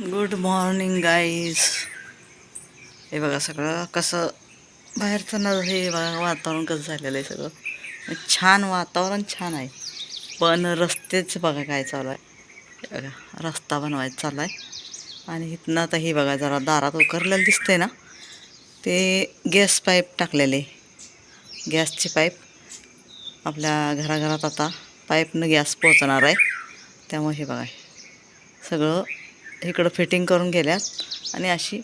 Good morning guys हे बघा सगळं कसं बाहेरचं न हे बघा वातावरण कसं झालेलं आहे सगळं. छान वातावरण छान आहे. पण रस्तेच बघा काय चालू आहे. बघा रस्ता बनवायचा चालू आहे. आणि इथनं आता हे बघा जरा दारात उकरलेलं दिसतंय ना. ते गॅस पाईप टाकलेले गॅसची पाईप. आपल्या घराघरात आता पाईपनं गॅस पोचणार आहे. त्यामुळे हे बघा सगळं इकडं फिटिंग करून गेल्यात. आणि अशी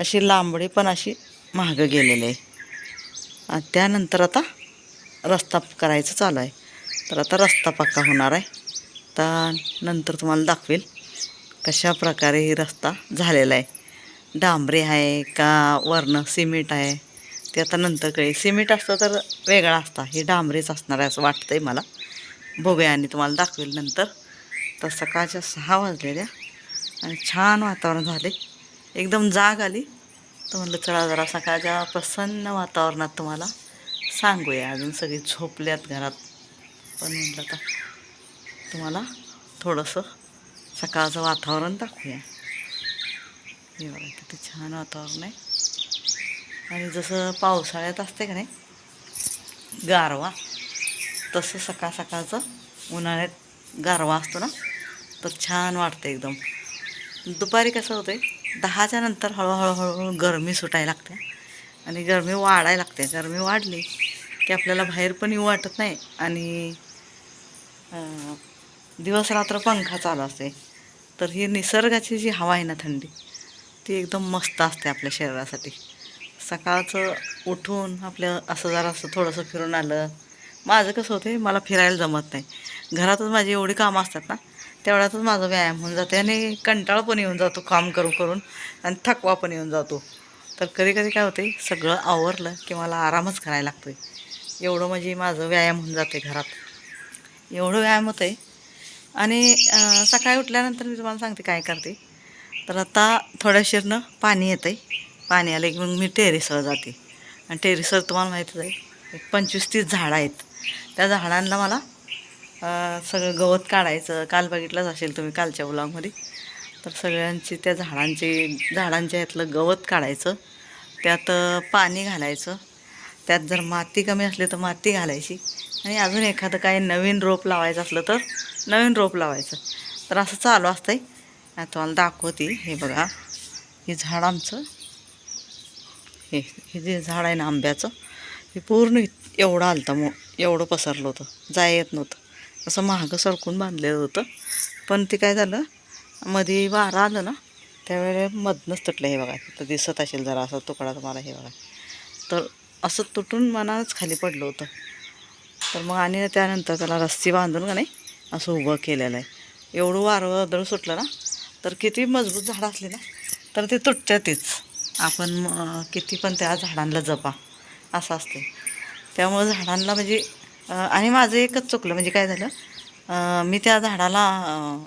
अशी लांबडी पण अशी महागं गेलेली आहे. त्यानंतर आता रस्ता करायचं चालू आहे. तर आता रस्ता पक्का होणार आहे. तर नंतर तुम्हाला दाखवेल कशा प्रकारे ही रस्ता झालेला आहे. डांबरी आहे का वरनं सिमेंट आहे? ते आता नंतर कळेल. सिमेंट असतं तर वेगळा असता. हे डांबरीच असणार आहे असं वाटतं आहे मला. बघूया आणि तुम्हाला दाखवेल नंतर. तर सकाळच्या सहा वाजलेल्या. आणि छान वातावरण झाले. एकदम जाग आली. तर म्हणलं चला जरा सकाळच्या प्रसन्न वातावरणात तुम्हाला सांगूया. अजून सगळी झोपल्यात घरात. पण म्हटलं आता तुम्हाला थोडंसं सकाळचं वातावरण दाखवूया. हे बघा किती छान वातावरण आहे. आणि जसं पावसाळ्यात असते का नाही गारवा तसं सकाळ सकाळचं उन्हाळ्यात गारवा असतो ना तर छान वाटतं एकदम. दुपारी कसं होतं आहे दहाच्या नंतर हळूहळू हळूहळू गरमी सुटायला लागते आणि गरमी वाढायला लागते. गरमी वाढली की आपल्याला बाहेर पण येऊ वाटत नाही आणि दिवस रात्र पंखा चालू असते. तर ही निसर्गाची जी हवा आहे ना थंडी ती एकदम मस्त असते आपल्या शरीरासाठी. सकाळचं उठून आपलं असं जरा असं थोडंसं फिरून आलं. माझं कसं होतं मला फिरायला जमत नाही. घरातच माझी एवढी कामं असतात ना तेवढ्यातच माझा व्यायाम होऊन जाते आणि कंटाळा पण येऊन जातो काम करू करून आणि थकवा पण येऊन जातो. तर कधी कधी काय होते सगळं आवरलं की मला आरामच करायला लागतो आहे एवढं म्हणजे माझं व्यायाम होऊन जाते घरात. एवढं व्यायाम होतं आहे आणि सकाळी उठल्यानंतर मी तुम्हाला सांगते काय करते. तर आता थोड्या शिरनं पाणी येतं आहे पाणी आलं की मग मी टेरेसवर जाते. आणि टेरेसवर तुम्हाला माहीतच आहे एक पंचवीस तीस झाडं आहेत. त्या झाडांना मला सगळं गवत काढायचं. काल बघितलंच असेल तुम्ही कालच्या ब्लॉगमध्ये तर सगळ्यांची त्या झाडांची झाडांच्या यातलं गवत काढायचं. त्यात पाणी घालायचं. त्यात जर माती कमी असली तर माती घालायची. आणि अजून एखादं काही नवीन रोप लावायचं असलं तर नवीन रोप लावायचं. तर असं चालू असतंय. आता तुम्हाला दाखवते. हे बघा. हे झाड आमचं. हे हे जे झाड आहे ना आंब्याचं हे पूर्ण एवढं आलं होतं मो एवढं पसरलं होतं. जाय येत नव्हतं. असं महागं सरकून बांधलेलं होतं. पण ते काय झालं मध्ये वारा आलं ना त्यावेळेला मधनंच तुटलं हे बघा. तर दिसत असेल जरा असं तुकडा तुम्हाला हे बघा. तर असं तुटून मनाच खाली पडलं होतं. तर मग आणि त्यानंतर त्याला रस्सी बांधून का नाही असं उभं केलेलं आहे. एवढं वारं वादळ सुटलं ना तर किती मजबूत झाडं असली ना तर ते तुटतातच आपण किती पण त्या झाडांना जपा असं असते त्यामुळं झाडांना म्हणजे आणि माझं एकच चुकलं म्हणजे काय झालं मी त्या झाडाला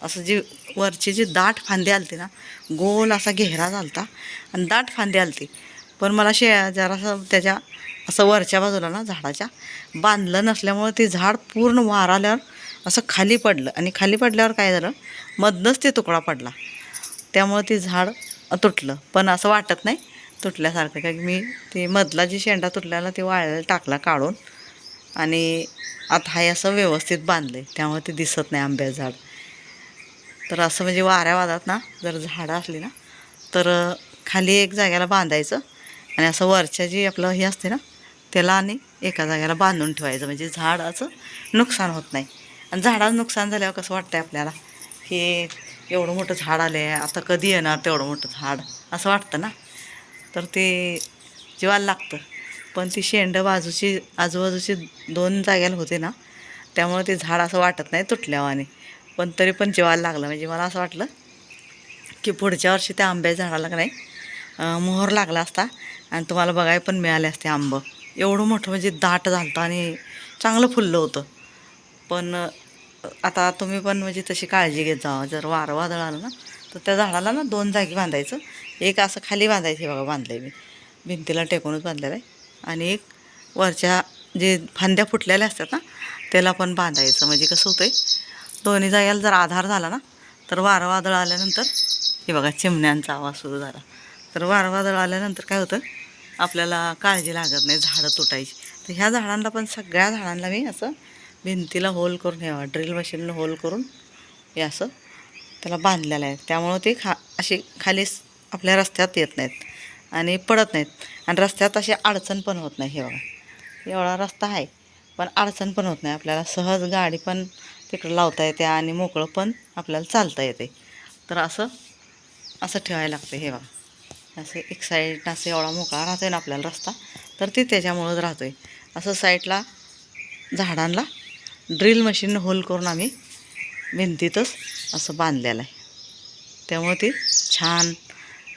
असं जी वरची जी दाट फांदी आलती ना गोल असा घेरा झालता आणि दाट फांदी आलती. पण मला शे जरासं त्याच्या असं वरच्या बाजूला ना झाडाच्या बांधलं नसल्यामुळं ते झाड पूर्ण वार आल्यावर असं खाली पडलं. आणि खाली पडल्यावर काय झालं मधनंच ते तुकडा पडला. त्यामुळं ते झाड तुटलं. पण असं वाटत नाही तुटल्यासारखं काय मी ते मधला जी शेंडा तुटल्याला ते वाळायला टाकला काढून. आणि आता हाय असं व्यवस्थित बांधलं आहे त्यामुळे ते दिसत नाही आंब्याचं झाड. तर असं म्हणजे वाऱ्या वादात ना जर झाडं असली ना तर खाली एक जाग्याला बांधायचं आणि असं वरच्या जी आपलं हे असते ना त्याला आणि एका जाग्याला बांधून ठेवायचं. म्हणजे झाडाचं नुकसान होत नाही. आणि झाडाचं नुकसान झाल्यावर कसं वाटतंय आपल्याला? हे एवढं मोठं झाड आलं आहे आता कधी येणार तेवढं मोठं झाड? असं वाटतं ना? तर ते जीवाला लागतं. पण ती शेंड बाजूची आजूबाजूची दोन जाग्याला होते ना त्यामुळे ते झाड असं वाटत नाही तुटल्यावाने. पण तरी पण जेवायला लागलं. म्हणजे मला असं वाटलं की पुढच्या वर्षी त्या आंब्याच्या झाडाला का नाही मोहर लागला असता आणि तुम्हाला बघायला पण मिळाले असते आंबं. एवढं मोठं म्हणजे दाट झालं आणि चांगलं फुललं होतं. पण आता तुम्ही पण म्हणजे तशी काळजी घेत जा. जर वारं वादळ आलं ना तर त्या झाडाला ना दोन जागी बांधायचं. एक असं खाली बांधायचं. हे बघा बांधलं आहे मी. भिंतीला टेकूनच बांधलेलं आहे. आणि एक वरच्या जे फांद्या फुटलेल्या असतात ना त्याला पण बांधायचं. म्हणजे कसं होतं आहे दोन्ही जायला जर आधार झाला ना तर वारं वादळ आल्यानंतर हे बघा चिमण्यांचा आवाज सुरू झाला. तर वारं वादळ आल्यानंतर काय होतं आपल्याला काळजी लागत नाही झाडं तुटायची. तर ह्या झाडांना पण सगळ्या झाडांना मी असं भिंतीला होल करून हे ड्रिल मशीननं होल करून हे असं त्याला बांधलेलं आहे. त्यामुळं ते खा अशी खाली आपल्या रस्त्यात येत नाहीत. आणि पडत नाहीत. आणि रस्त्यात अशी अडचण पण होत नाही हे बघा एवढा रस्ता आहे. पण अडचण पण होत नाही. आपल्याला सहज गाडी पण तिकडं लावता येते आणि मोकळं पण आपल्याला चालता येते. तर असं असं ठेवायला लागते हे बघा. असं एक साईड असं एवढा मोकळा राहतो आहे ना आपल्याला रस्ता तर ते त्याच्यामुळंच राहतो आहे असं साईडला झाडांना ड्रिल मशीन होल करून आम्ही भिंतीतच असं बांधलेलं आहे. त्यामुळे ते छान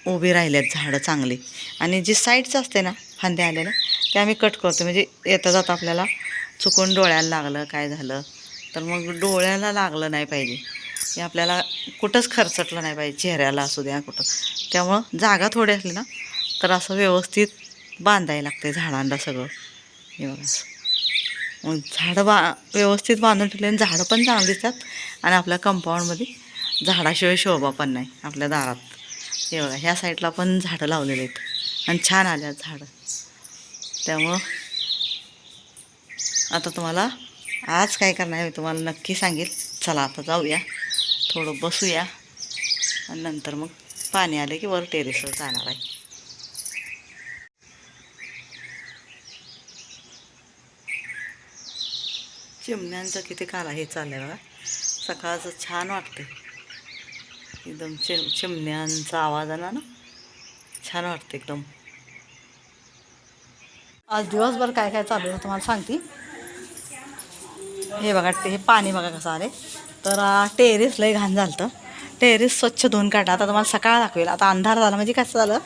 उभी राहिल्यात झाडं चांगली. आणि जी साईडचं असते ना फांद्या आलेलं ते आम्ही कट करतो. म्हणजे येता जाता आपल्याला चुकून डोळ्याला लागलं काय झालं? तर मग डोळ्याला लागलं नाही पाहिजे. हे आपल्याला कुठंच खरचटलं नाही पाहिजे. चेहऱ्याला असू द्या कुठं. त्यामुळं जागा थोडी असली ना तर असं व्यवस्थित बांधायला लागते झाडांना सगळं. हे बघा असं. मग झाडं बा व्यवस्थित बांधून ठेवले आणि झाडं पण चांगली दिसतात. आणि आपल्या कंपाऊंडमध्ये झाडाशिवाय शोभा पण नाही आपल्या दारात. हे बघा ह्या साईडला पण झाडं लावलेले आहेत. आणि छान आल्यात झाडं. त्यामुळं आता तुम्हाला आज काय करणार आहे मी तुम्हाला नक्की सांगेल. चला आता जाऊया. थोडं बसूया. आणि नंतर मग पाणी आले की वर टेरेसवर जाणार आहे. चिमण्यांचं किती काला हे आहे बघा. सकाळचं छान वाटते एकदम चिम चिमण्यांचा आवाज आला ना? छान वाटतं एकदम. आज दिवसभर काय काय चालू आहे तुम्हाला सांगते. हे बघा ते हे पाणी बघा कसं आले तर टेरेस लय घाण झालं तर टेरेस स्वच्छ धुवून काढा आता तुम्हाला सकाळ दाखवेल. आता अंधार झाला म्हणजे कसं झालं?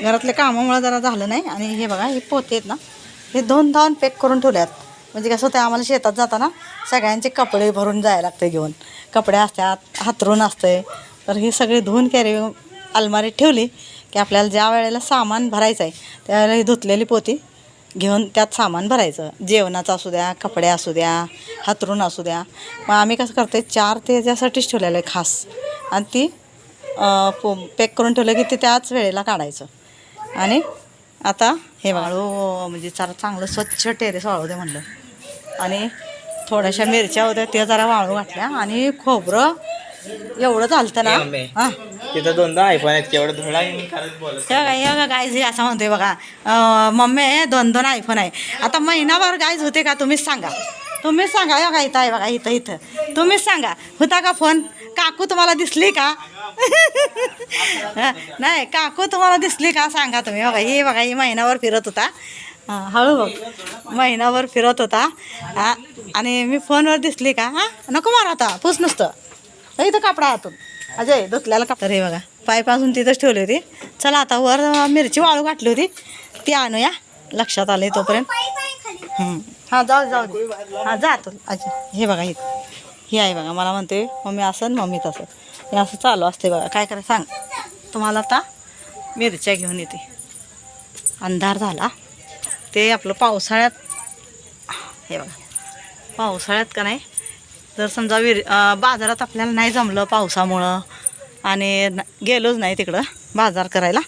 घरातल्या कामामुळे जरा झालं नाही. आणि हे बघा हे पोते आहेत ना हे दोन धावून पॅक करून ठेवल्यात. म्हणजे कसं होतं आम्हाला शेतात जाताना सगळ्यांचे कपडे भरून जायला लागते घेऊन. कपडे असतात हातरून असते तर हे सगळे धुवून कॅरी अलमारीत ठेवली की आपल्याला ज्या वेळेला सामान भरायचं आहे त्यावेळेला ही धुतलेली पोती घेऊन त्यात सामान भरायचं. जेवणाचं असू द्या कपडे असू द्या हातरून असू द्या. मग आम्ही कसं करतो चार ते त्यासाठीच ठेवलेलं आहे खास. आणि ती पॅक करून ठेवलं की ते त्याच वेळेला काढायचं. आणि आता हे वाळू म्हणजे जरा चांगलं स्वच्छ टेरेस वाळू दे म्हणलं. आणि थोड्याशा मिरच्या होत्या त्या जरा वाळू घातल्या आणि खोबरं एवढं चालतं ना. हां. तिथं दोनदा आयफोन आहेत केवढं धुळा घेऊन करत बोलत हे गायज हे असं म्हणतोय बघा. अं, मम्मी दोन दोन आयफोन आहे. आता महिनाभर गायज होते का? तुम्हीच सांगा. तुम्हीच सांगा या का इथं आहे बघा इथं इथं. तुम्हीच सांगा. होता का फोन काकू तुम्हाला दिसली का? नाही काकू तुम्हाला दिसली का? सांगा तुम्ही. बघा ही बघा ही महिनाभर फिरत होता. हां हळू बघ. महिनाभर फिरत होता. हा आणि मी फोनवर दिसली का? हां नको मारा आता. पूस नुसतं. हे इथं कापडा हातून अजय धुतल्याला कापड. हे बघा पाईप अजून तिथंच ठेवली होती. चला आता वर मिरची वाळू घातली होती. ती आणूया. लक्षात आले तोपर्यंत. हं. हां जाऊ जाऊ दे. हां जा तू अजय हे बघा हे. ही आहे बघा मला म्हणते मम्मी असं आणि मम्मी तसं. हे असं चालू असते बघा. काय करायचं सांग. तुम्हाला आता मिरच्या घेऊन येते. अंधार झाला. ते आपलं पावसाळ्यात हे बघा. पावसाळ्यात का नाही जर समजा विर बाजारात आपल्याला नाही जमलं पावसामुळं आणि न- गेलोच नाही तिकडं बाजार करायला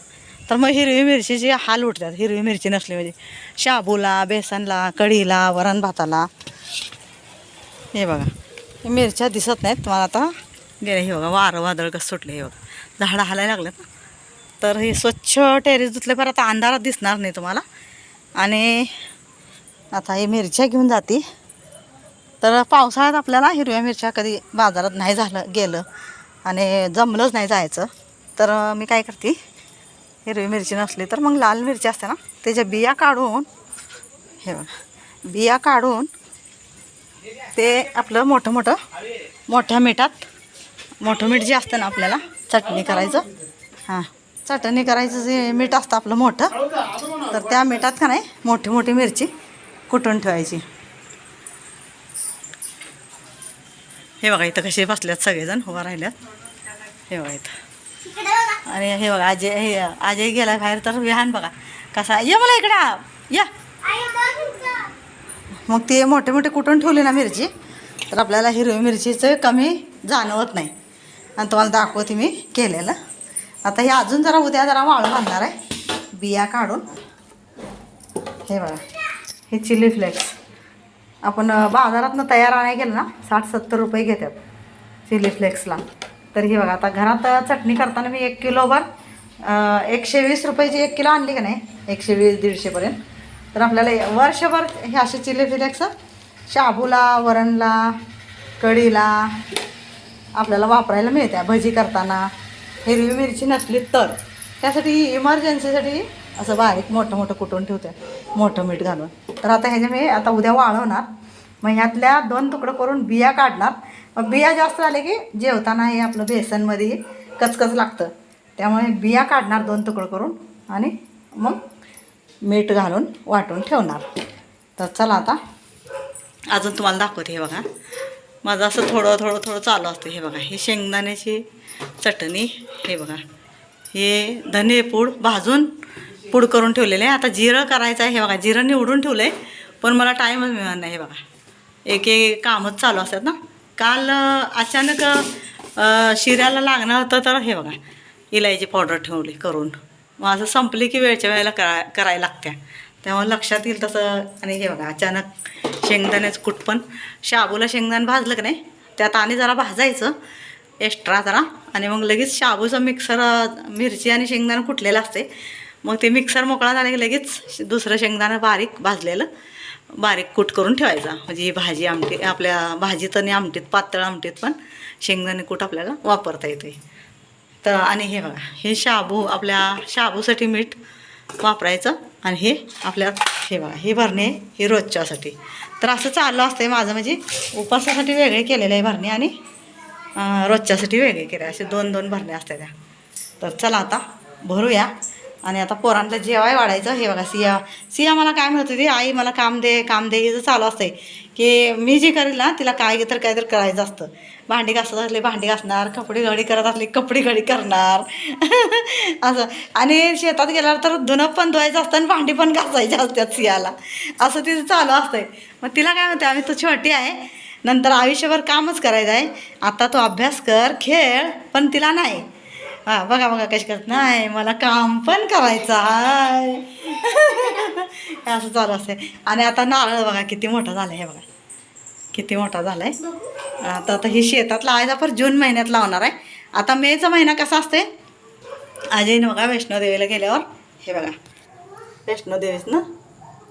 तर मग हिरवी मिरचीचे हाल उठतात. हिरवी मिरची नसली म्हणजे शाबूला बेसनला कढीला वरण भाताला हे बघा. हे मिरच्या दिसत नाहीत तुम्हाला आता. गेले हे बघा वारं वादळ कसं सुटले हे बघा. झाडं हालायला लागलेत. ना तर हे स्वच्छ टेरेस धुतले पर आता अंधारात दिसणार नाही तुम्हाला. आणि आता हे मिरच्या घेऊन जाते. तर पावसाळ्यात आपल्याला हिरव्या मिरच्या कधी बाजारात नाही झालं गेलं आणि जमलंच नाही जायचं. तर मी काय करते हिरवी मिरची नसली तर मग लाल मिरची असते ना त्याच्या बिया काढून हे बघा बिया काढून ते आपलं मोठं मोठं मोठ्या मिठात मोठं मीठ जे असतं ना आपल्याला चटणी करायचं. हां चटणी करायचं जे मीठ असतं आपलं मोठं तर त्या मिठात का नाही मोठी मोठी मिरची कुटून ठेवायची? हे बघा इथं कसे बसल्यात सगळेजण उभा राहिल्यात. हे बघा इथं. आणि हे बघा अजय हे अजय गेला बाहेर तर विहान बघा. कसा ये मला इकडे या. मग ते मोठे मोठे कुटून ठेवले ना मिरची? तर आपल्याला हिरवी मिरचीचं कमी जाणवत नाही. आणि तुम्हाला दाखवते मी केलेलं. आता हे अजून जरा उद्या जरा वाळून आणणार आहे. बिया काढून. हे बघा. हे चिली फ्लेक्स. आपण बाजारातनं तयार आणाय गेलं ना साठ सत्तर रुपये घेतात चिली फ्लेक्सला. तर हे बघा आता घरात चटणी करताना मी एक किलोवर एकशे वीस रुपयाची एक किलो आणली का नाही? एकशे वीस दीडशेपर्यंत तर आपल्याला वर्षभर हे असे चिली फ्लेक्स शाबूला वरणला कढीला आपल्याला वापरायला मिळते भजी करताना. हिरवी मिरची नसली तर. त्यासाठी इमर्जन्सीसाठी असं बारीक मोठं मोठं कुटून ठेवते मोठं मीठ घालून. तर आता ह्याचे मी आता उद्या वाळवणार मग ह्यातल्या दोन तुकडं करून बिया काढणार. मग बिया जास्त झाले की जेवताना हे आपलं बेसनमध्ये कचकच लागतं. त्यामुळे बिया काढणार दोन तुकडं करून आणि मग मीठ घालून वाटून ठेवणार. तर चला आता अजून तुम्हाला दाखवते हे बघा. माझं असं थोडं थोडं थोडं चालू असतं हे बघा. हे शेंगदाण्याची चटणी हे बघा. हे धने पूड भाजून पूड करून ठेवलेले आहे. आता जिरं करायचं आहे हे बघा. जिरं निवडून ठेवलं आहे पण मला टाईमच मिळणार नाही हे बघा. एक एक कामच चालू असतात ना. काल अचानक शिऱ्याला लागणार होतं तर हे बघा. इलायची पावडर ठेवली करून. मग असं संपली की वेळच्या वेळेला करा करायला लागत्या. त्यामुळे लक्षात येईल तसं. आणि हे बघा अचानक शेंगदाण्याचं कुट पण. शाबूला शेंगदाण भाजलं की नाही त्यात आणि जरा भाजायचं. एक्स्ट्रा जरा. आणि मग लगेच शाबूचं मिक्सर मिरची आणि शेंगदाणा कुटलेलं असते मग ते मिक्सर मोकळा झाला की लगेच दुसरं शेंगदाणा बारीक भाजलेलं बारीक कूट करून ठेवायचा. म्हणजे ही भाजी आमटी आपल्या भाजीत आणि आमटीत पातळ आमटीत पण शेंगदाणे कूट आपल्याला वापरता येते तर आणि हे बघा हे शाबू आपल्या शाबूसाठी मीठ वापरायचं आणि हे आपल्या हे बघा हे भरणे हे रोजच्यासाठी. तर असं चाललं असतं माझं म्हणजे उपासासाठी वेगळे केलेले आहे भरणे आणि रोजच्यासाठी वेगळे केले असे दोन दोन भरणे असतात त्या. तर चला आता भरूया. आणि आता पोरांना जेवाय वाढायचं. हे बघा सिया. सिया मला काय म्हणत होती? आई मला काम दे काम दे हे चालू असतंय. की मी जे करेल ना तिला काय तर काय तर करायचं असतं. भांडी घासत असले भांडी घासणार कपडे घडी करत असले कपडे घडी करणार. असं. आणि शेतात गेल्यावर तर धुणं पण धुवायचं असतं आणि भांडी पण घासायची असतात सियाला. असं तिचं चालू असतंय. मग तिला काय म्हणते आम्ही तू छोटी आहे. नंतर आयुष्यभर कामच करायचं आहे आता तू अभ्यास कर खेळ पण तिला नाही. हा बघा बघा कशी करत नाही मला काम पण करायचं आहे. असं चालू असते आणि आता नारळ बघा किती मोठा झाला हे बघा. किती मोठा झाला आहे आता आता ही शेतात लावायचा पर जून महिन्यात लावणार आहे. आता मेचा महिना कसा असते अजयने बघा वैष्णोदेवीला गेल्यावर. हे बघा. वैष्णोदेवीच ना?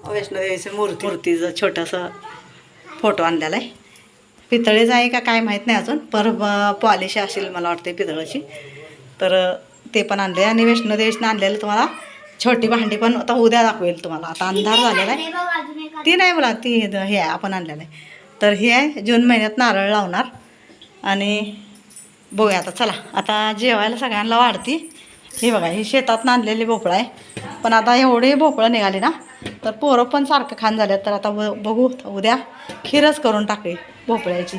वैष्णोदेवीचं मूर्ती. मूर्तीचं छोटंसं फोटो आणलेला आहे. पितळेचं आहे का काय माहीत नाही अजून. पर पॉलिश असेल मला वाटते पितळाची. तर ते पण आणले आणि वैष्णोदेवीचं आणलेलं तुम्हाला छोटी भांडी पण आता उद्या दाखवेल तुम्हाला. आता अंधार झालेला आहे. ती नाही मला ती हे आहे आपण आणलेलं आहे. तर हे आहे जून महिन्यात नारळ लावणार. आणि बघूया आता चला. आता जेवायला सगळ्यांना वाढती. हे बघा ही शेतात आणलेली भोपळा आहे. पण आता एवढे भोपळं निघाली ना तर पोरं पण सारखं खाण झाल्यात. तर आता ब- बघू उद्या खीरच करून टाकली भोपळ्याची.